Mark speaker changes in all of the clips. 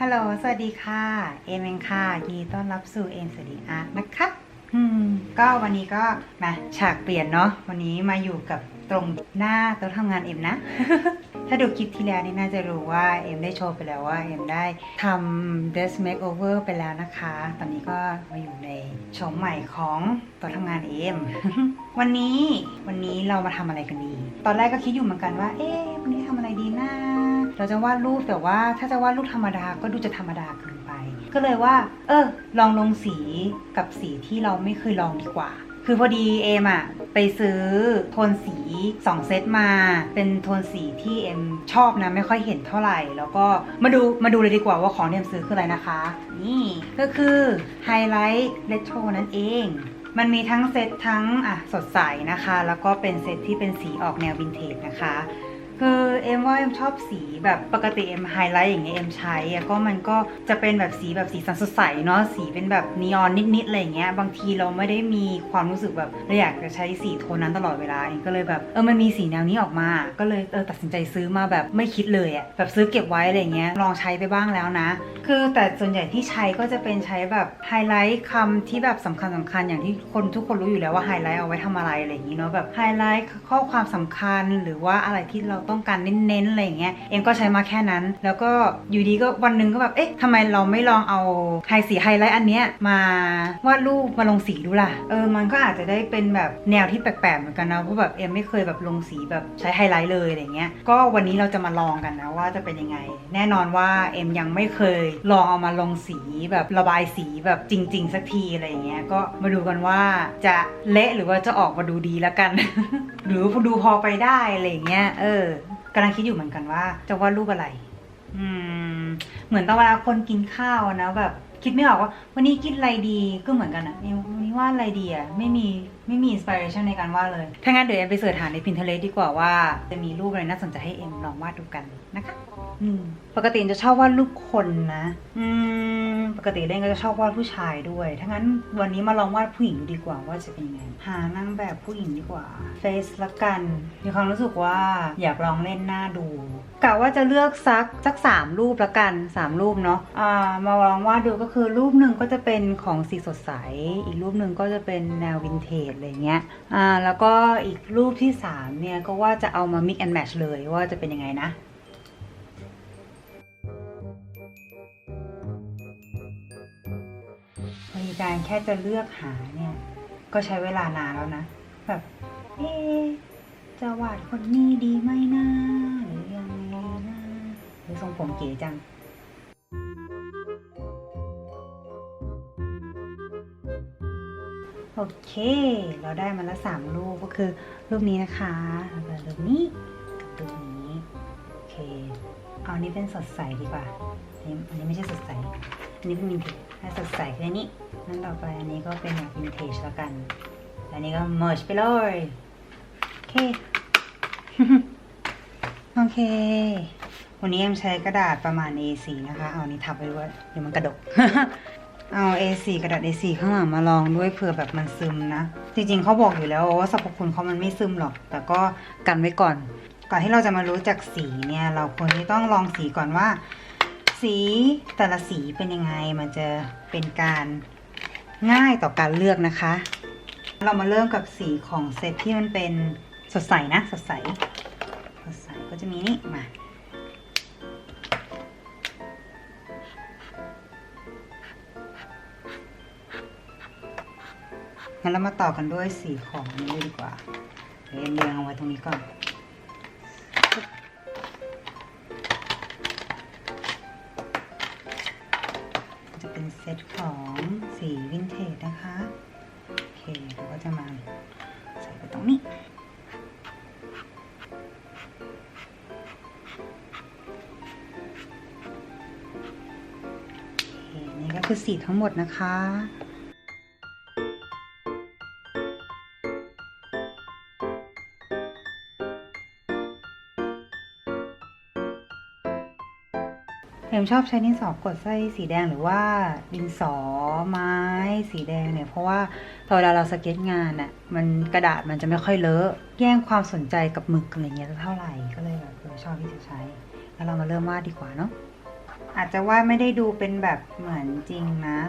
Speaker 1: ฮัลโหล สวัสดีค่ะ เอมเองค่ะยินดีต้อนรับสู่เอมสวัสดีอาร์ตนะคะก็วันนี้ก็มาฉากเปลี่ยนเนาะ วันนี้มาอยู่กับตรงหน้าโต๊ะทำงานเอ็มนะ ถ้าดูคลิปที่แล้วนี่น่าจะรู้ว่าเอ็มได้โชว์ไปแล้วว่าเอ็มได้ทำ dress makeover ไปแล้วนะคะ ตอนนี้ก็มาอยู่ในโฉมใหม่ของโต๊ะทำงานเอ็ม วันนี้วันนี้เรามาทำอะไรกันดี ตอนแรกก็คิดอยู่เหมือนกันว่า เอ๊ะวันนี้ทำอะไรดี เราจะวาดรูปแต่ว่าถ้าจะวาดรูปธรรมดาก็ดูจะธรรมดาเกินไป ก็เลยว่า เออ ลองลงสีกับสีที่เราไม่เคยลองดีกว่า คือพอดีเอมอะไปซื้อโทนสี 2 เซตมา เป็นโทนสีที่เอ็มชอบนะไม่ค่อยเห็นเท่าไหร่ แล้วก็มาดูมาดูเลยดีกว่าว่าของที่เอ็มซื้อคืออะไรนะคะ นี่ก็คือไฮไลท์เลโทนั่นเองมันมีทั้งเซตทั้งอะสดใสนะคะ แล้วก็เป็นเซตที่เป็นสีออกแนววินเทจนะคะ คือเอ็มว่าเอ็มชอบสีแบบปกติเอ็มไฮไลท์อย่างเงี้ยเอ็มใช้อะก็มันก็จะเป็นแบบสีแบบสีสันสดใสเนาะสีเป็นแบบนีออนนิดๆอะไรเงี้ยบางทีเราไม่ได้มีความรู้สึกแบบเราอยากจะใช้สีโทนนั้นตลอดเวลาเองก็เลยแบบเออมันมีสีแนวนี้ออกมา ก็เลยเออตัดสินใจซื้อมาแบบไม่คิดเลยอะแบบซื้อเก็บไว้อะไรเงี้ยลองใช้ไปบ้างแล้วนะ คือแต่ส่วนใหญ่ที่ใช้ก็จะเป็นใช้แบบไฮไลท์คำที่แบบสำคัญสคัญๆอย่างที่คนทุกคนรู้อยู่แล้วว่าไฮไลท์เอาไว้ทำอะไรอะไรอย่างงี้เนาะแบบไฮไลท์ข้อความสำคัญหรือว่าอะไรที่เราต้อง้องการเน้นๆอะไรอย่างเงี้ยเอ็มก็ใช้มาแค่นั้น แล้วก็อยู่ดีก็วันนึงก็แบบเอ๊ะทำไมเราไม่ลองเอาไฮสีไฮไลท์อันเนี้ยมาวาดรูปมาลงสีดูล่ะเออมันก็อาจจะได้เป็นแบบแนวที่แปลกๆเหมือนกันนะเพราะแบบเอ็มไม่เคยแบบลงสีแบบใช้ไฮไลท์เลยอะไรเงี้ยก็วันนี้เราจะมาลองกันนะว่าจะเป็นยังไง แน่นอนว่าเอ็มยังไม่เคยลองเอามาลงสีแบบระบายสีแบบจริง ๆ สักทีอะไรเงี้ยก็มาดูกันว่าจะเละหรือว่าจะออกมาดูดีแล้วกัน หรือดูพอไปได้อะไรเงี้ยเออกำลังคิดอยู่เหมือนกันว่า จะวาดรูปอะไร อืม เหมือนตอนเวลาคนกินข้าวนะแบบ คิดไม่ออกว่า วันนี้กินอะไรดีก็เหมือนกันอะวันนี้วาดอะไรดีอะไม่มีไม่มีอินสปิเรชันในการวาดเลย ถ้างั้นเดี๋ยวเอ็มไปเสิร์ชหาใน Pinterest ดีกว่าว่า จะมีรูปอะไรน่าสนใจให้เอ็มลองวาดดูกันนะคะอืมปกติเอ็มจะชอบวาดรูปคนนะอืมปกติเล่นก็จะชอบวาดผู้ชายด้วย ถ้างั้นวันนี้มาลองวาดผู้หญิงดีกว่าว่าจะเป็นยังไง หานางแบบผู้หญิงดีกว่า เฟซละกัน มีความรู้สึกว่าอยากลองเล่นหน้าดูกะว่าจะเลือกสักสักสามรูปละกันสามรูปเนาะอ่ามาลองวาดดูก็คือรูปหนึ่งก็จะเป็นของสีสดใส อีกรูปหนึ่งก็จะเป็นแนววินเทจอะไรเงี้ยอ่าแล้วก็อีกรูปที่สามเนี่ยก็ว่าจะเอามา mix and match เลยว่าจะเป็นยังไงนะมีการแค่จะเลือกหาเนี่ย ก็ใช้เวลานานแล้วนะ แบบเอ๊จะวาดคนนี้ดีไหมนะหรือยังไงนะหรือทรงผมเก๋จัง อเค เราได้มาแล้วสามรูปก็คือรูปนี้นะคะแล้วก็รูปนี้กับรูปนี้โอเคเอาอันนี้เป็นสดใสดีกว่าอันนี้อันนี้ไม่ใช่สดใส อันนี้เป็นวินเทจถ้าสดใสคืออันนี้นั่นต่อไปอันนี้ก็เป็นแบบวินเทจแล้วกัน อันนี้ก็ merge ไปเลยโอเคโอเค วันนี้เอ็มใช้กระดาษประมาณ A4 นะคะ เอาอันนี้ทับไปด้วยเดี๋ยวมันกระดก เอา A4 กระดาษ A4 ข้างหลังมาลองด้วยเผื่อแบบมันซึมนะ จริงๆเขาบอกอยู่แล้วว่าสรรพคุณเขามันไม่ซึมหรอก แต่ก็กันไว้ก่อน ก่อนที่เราจะมารู้จักสีเนี่ยเราควรที่ต้องลองสีก่อนว่า สีแต่ละสีเป็นยังไงมันจะเป็นการง่ายต่อการเลือกนะคะ เรามาเริ่มกับสีของเซตที่มันเป็นสดใสนะสดใสสดใสก็จะมีนี่มา งั้นเรามาต่อกันด้วยสีของนี้เลยดีกว่าเรียงเรียงเอาไว้ตรงนี้ก่อน จะเป็นเซตของสีวินเทจนะคะ โอเคเราก็จะมาใส่ไปตรงนี้เนี่ก็คือสีทั้งหมดนะคะ มชอบใช้ดินสอกดไส้สีแดงหรือว่าดินสอไม้สีแดงเนี่ย เพราะว่าพอเวลาเราสเก็ตงานอะ่ะมันกระดาษมันจะไม่ค่อยเลอะแย่งความสนใจกับหมึกอะไรเงี้ยเท่าไหร่ก็เลยแบบเออชอบที่จะใช้ แล้วเรามาเริ่มวาดดีกว่าเนาะอาจจะว่าไม่ได้ดูเป็นแบบเหมือนจริงนะ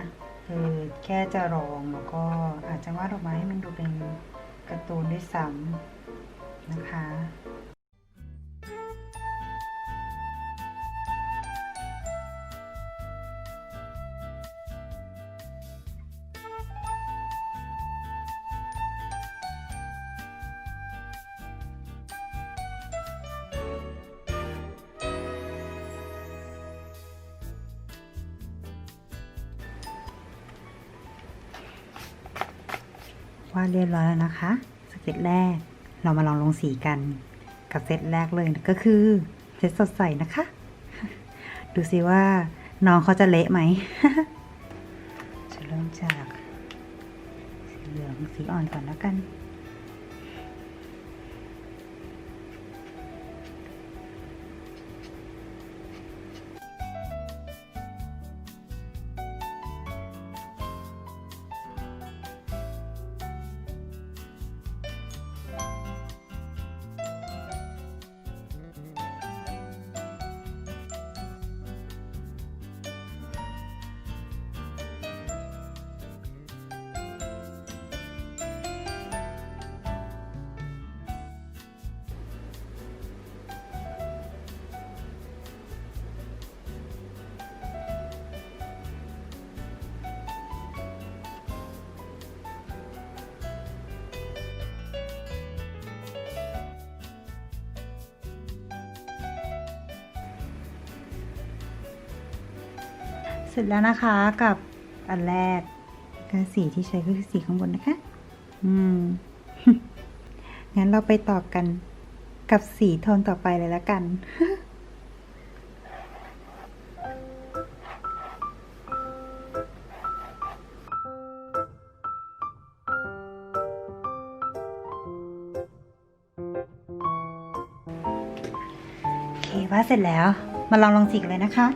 Speaker 1: คือแค่จะลองแล้วก็อาจจะวาดออกมาให้มันดูเป็นการ์ตูนด้วยซ้ำนะคะ วาดเรียบร้อยแล้วนะคะสเก็ตแรกเรามาลองลงสีกันกับเซตแรกเลยก็คือเซตสดใสนะคะ ดูสิว่าน้องเขาจะเละไหมจะเริ่มจากสีเหลืองสีอ่อนก่อนแล้วกัน เสร็จแล้วนะคะกับอันแรกก็สีที่ใช้ก็คือสีข้างบนนะคะ อืม งั้นเราไปต่อกันกับสีโทนต่อไปเลยล้วกัน โอเคว่าดเสร็จแล้ว มาลองลองสีกันเลยนะคะ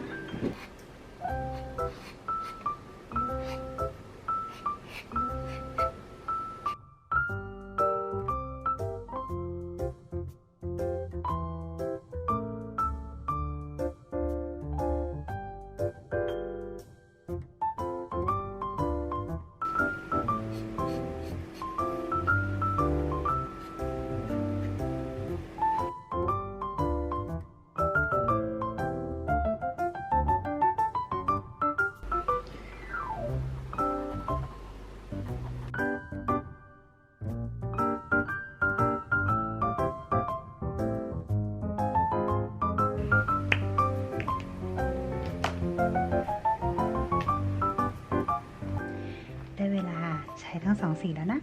Speaker 1: ทั้งสองสีแล้วนะ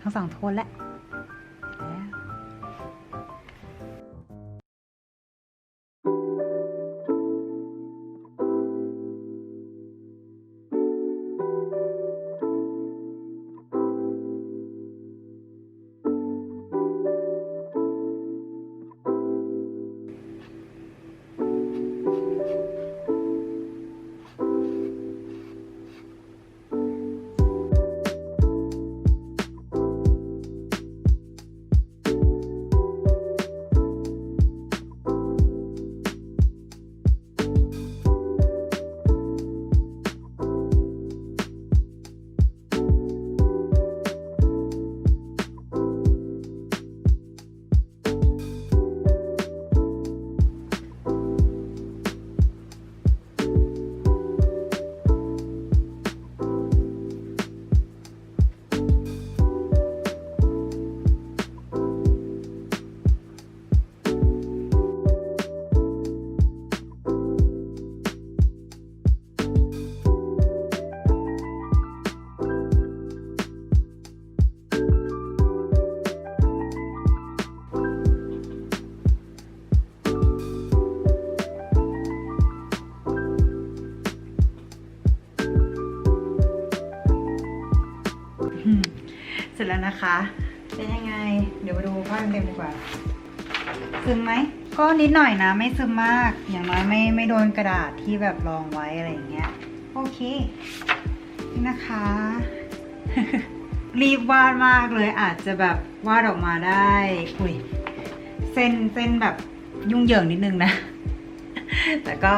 Speaker 1: ทั้งสองโทนแล้วแล้ว สร็จแล้วนะคะ เป็นยังไง เดี๋ยวมาดูภาพเต็มดีกว่า ซึมไหม ก็นิดหน่อยนะ ไม่ซึมมาก อย่างน้อยไม่ไม่โดนกระดาษที่แบบรองไว้อะไรอย่างเงี้ย โอเคนี่นะคะ รีบวาดมากเลยอาจจะแบบวาดออกมาได้ อุ้ย เส้นเส้นแบบยุ่งเหยิงนิดนึงนะ แต่ก็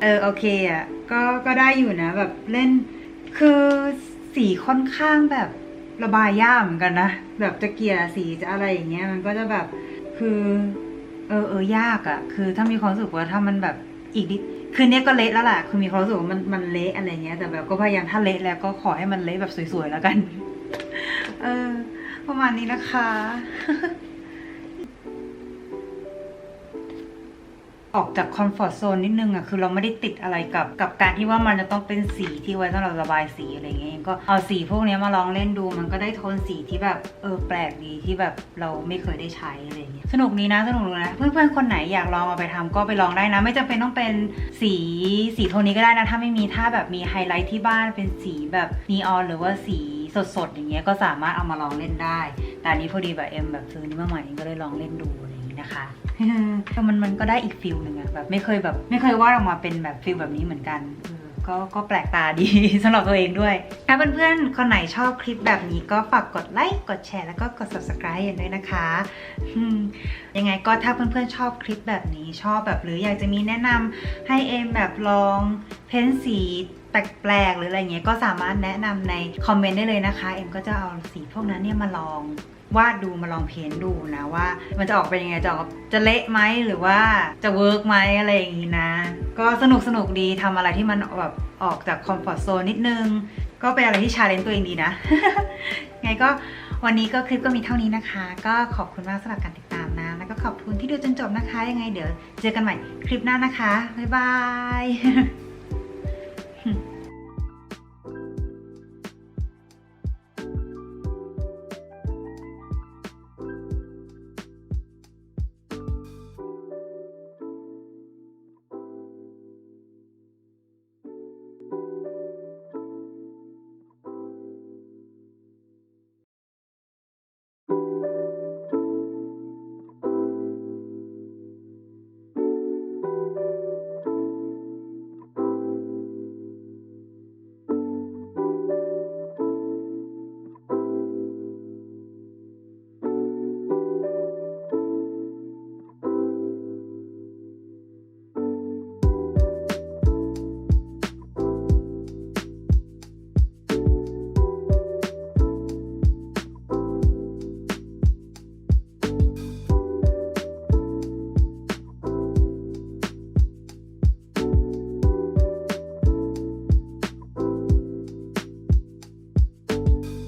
Speaker 1: เออโอเคอะ ก็ก็ได้อยู่นะแบบเล่นคือสีค่อนข้างแบบ ระบายยากเหมือนกันนะ แบบจะเกี่ยสีจะอะไรอย่างเงี้ย มันก็จะแบบคือ เออเออยากอะ่ะ คือถ้ามีความรู้สึกว่าถ้ามันแบบอีกนิดคืนนี้ก็เละแล้วล่ะ คือมีความรู้สึกว่ามันมันเละอะไรเงี้ย แต่แบบก็พยายามถ้าเละแล้วก็ขอให้มันเละแบบสวยๆแล้วกัน เออ ประมาณนี้นะคะ ออกจากคอมฟอร์ทโซนนิดนึงอะคือเราไม่ได้ติดอะไรกับ กับการที่ว่ามันจะต้องเป็นสีที่ไว้สำหรับระบายสีอะไรเงี้ยก็เอาสีพวกนี้มาลองเล่นดูมันก็ได้โทนสีที่แบบเออแปลกดีที่แบบเราไม่เคยได้ใช้อะไรเงี้ยสนุกดีนะสนุกนะเพื่อนๆคนไหนอยากลองเอาไปทำก็ไปลองได้นะ ไม่จำเป็นต้องเป็นสีสีโทนนี้ก็ได้นะ ถ้าไม่มีถ้าแบบมีไฮไลท์ที่บ้านเป็นสีแบบนีออนหรือว่าสีสดๆอย่างเงี้ยก็สามารถเอามาลองเล่นได้ แต่นี้พอดีแบบเอ็มแบบซื้อนี้มาใหม่ก็เลยลองเล่นดู นี้นะคะแต่มันมันก็ได้อีกฟิลหนึ่งอะแบบไม่เคยแบบ ไม่เคยวาดออกมาเป็นแบบฟิลแบบนี้เหมือนกันก็ก็แปลกตาดีสำหรับตัวเองด้วยถ้าเพื่อนๆ คนไหนชอบคลิปแบบนี้ก็ฝากกดไลค์ กดแชร์ แล้วก็กด subscribe กันด้วยนะคะ ยังไงก็ถ้าเพื่อนๆ ชอบคลิปแบบนี้ชอบแบบหรืออยากจะมีแนะนำให้เอมแบบลองเพ้นสี แปลกๆหรืออะไรเงี้ยก็สามารถแนะนำในคอมเมนต์ได้เลยนะคะ เอ็มก็จะเอาสีพวกนั้นเนี่ยมาลองวาดดูมาลองเพ้นดูนะว่า มันจะออกเป็นยังไงจะออกจะเละไหมหรือว่าจะเวิร์กไหมอะไรอย่างงี้นะ ก็สนุกสนุกดีทำอะไรที่มันแบบออกจากคอมฟอร์ทโซนนิดนึง ก็เป็นอะไรที่ชาเลนจ์ตัวเองดีนะ ไงก็วันนี้ก็คลิปก็มีเท่านี้นะคะ ก็ขอบคุณมากสำหรับการติดตามนะ แล้วก็ขอบคุณที่ดูจนจบนะคะ ยังไงเดี๋ยวเจอกันใหม่คลิปหน้านะคะ บ๊ายบาย